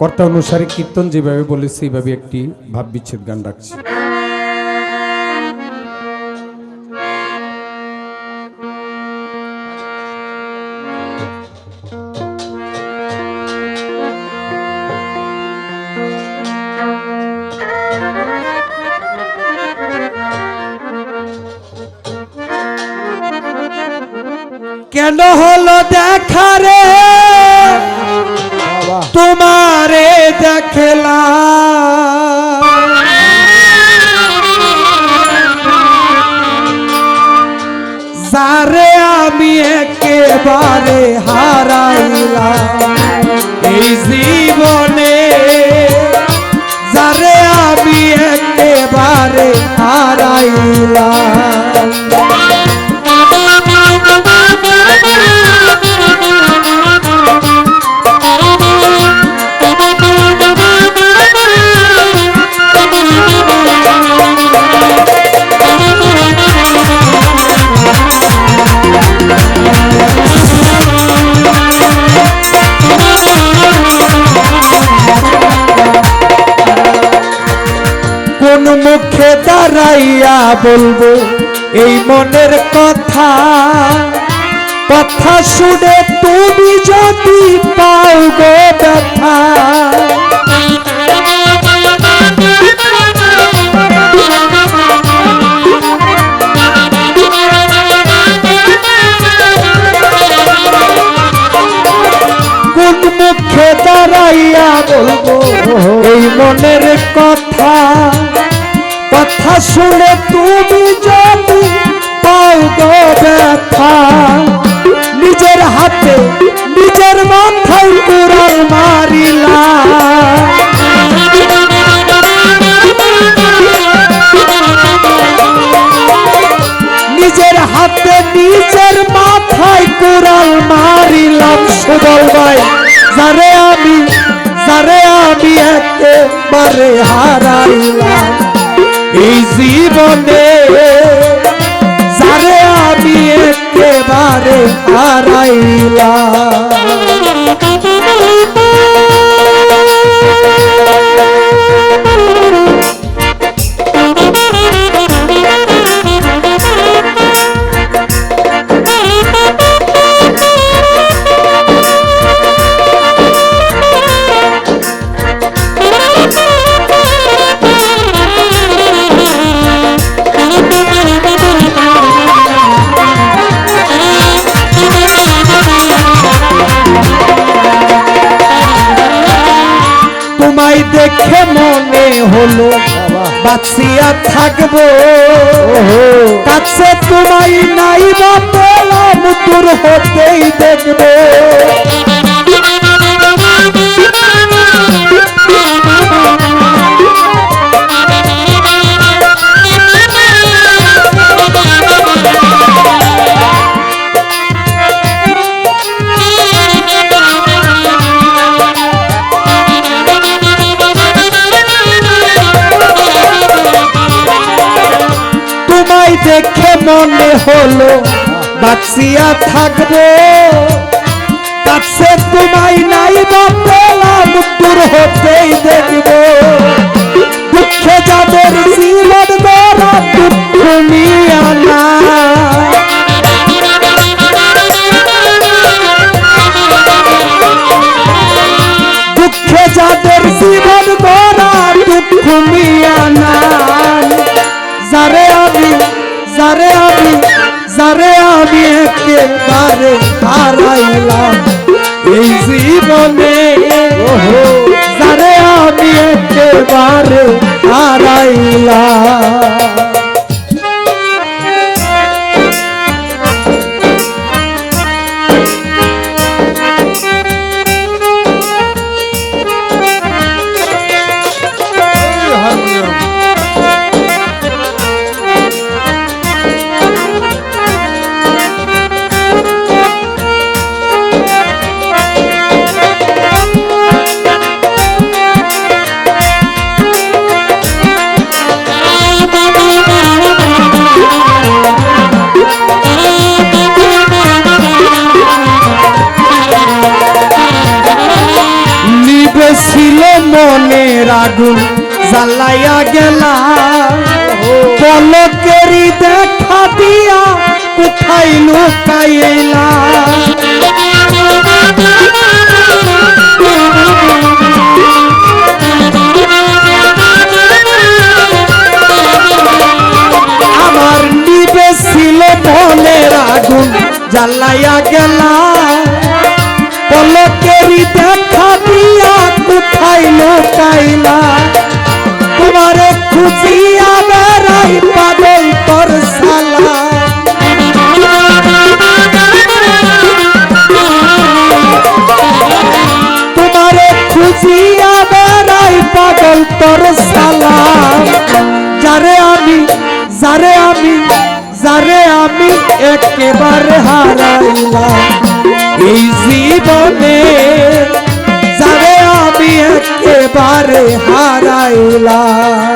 কর্তা অনুসারে কীর্তন যেভাবে বলেছে এইভাবে একটি ভাব বিচ্ছেদ গান রাখছি। কেন হলো দেখা রে? তোমারে দেখলা যারে আমি একেবারে হারাইলাম এই জীবনে যারে আমি একেবারে হারাইলাম। দাঁড়াইয়া বলব এই মনের কথা। কথা শুনে তুমি যদি পাও গো ব্যথা। হাতে নিজের মাথায় কুড়াল মারিলা নিজের হাতে নিজের মাথায় কুড়াল মারিলাম। সুদল ভাই, যারে আমি যারে আমি একেবারে হারাইলাম। এই জীবনে একেবারে দেখে মনে হলো বাঁচিয়া থাকব। কাছে তোমায় নাই বা পেলাম দূর হতেই দেখব। মনে হলো বাঁচিয়া থাকব। কাছে তোমায় নাই বা পেলাম দূর হতেই দেখব। দুঃখে যাদের জীবন গড়া তুমি নিয়া মনের আগুন জ্বালাইয়া গেলা। পলকেরি দেখা দিয়া কোথায় লুকাইলা। আমার নিবে ছিল মনের আগুন জ্বালাইয়া গেলা। তোর সালাম। যারে আমি যারে আমি যারে আমি একেবারে হারাইলাম। এই জীবনে যারে আমি একেবারে হারাইলাম।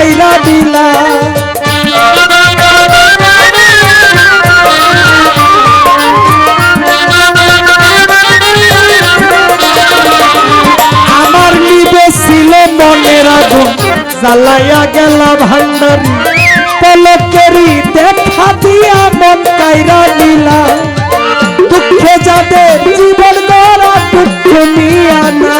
মন কাইরা দিলা আমার নিবে ছিল মনের আগুন জ্বালাইয়া গেলা ভান্ডারি। পলকেরি দেখা দিয়া মন কাইরা দিলা দুঃখে যাদের জীবন গড়া দুঃখ নিয়া নাম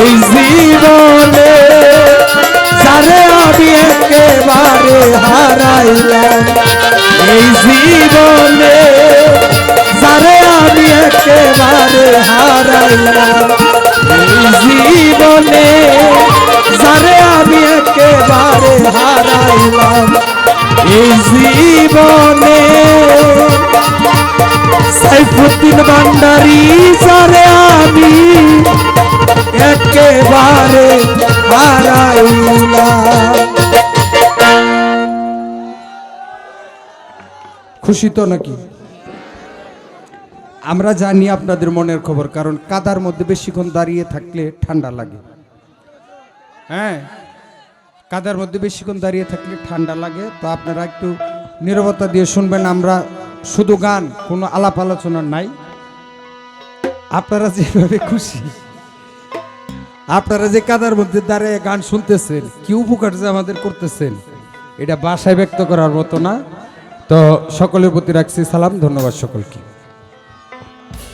এই জীবনে যারে আমি একেবারে হারাইলাম, এই জীবনে যারে আমি একেবারে হারাইলাম, এই জীবনে যারে আমি একেবারে হারাইলাম, এই জীবনে সাইফুদ্দিন ভান্ডারি যারে আমি একেবারে হারাইলাম। খুশি তো নাকি? আমরা জানি আপনাদের মনের খবর, কারণ কাদার মধ্যে বেশিক্ষণ দাঁড়িয়ে থাকলে ঠান্ডা লাগে। হ্যাঁ কাদার মধ্যে বেশিক্ষণ দাঁড়িয়ে থাকলে ঠান্ডা লাগে। তো আপনারা একটু নীরবতা দিয়ে শুনবেন, আমরা শুধু গান, কোনো আলাপ আলোচনা নাই। আপনারা যেভাবে খুশি। আপনারা যে কাদার মধ্যে দাঁড়িয়ে গান শুনতেছেন, কি উপকার যে আমাদের করতেছেন, এটা বাসায় ব্যক্ত করার মতো না। তো সকলের প্রতি রাখছি সালাম, ধন্যবাদ সকলকে।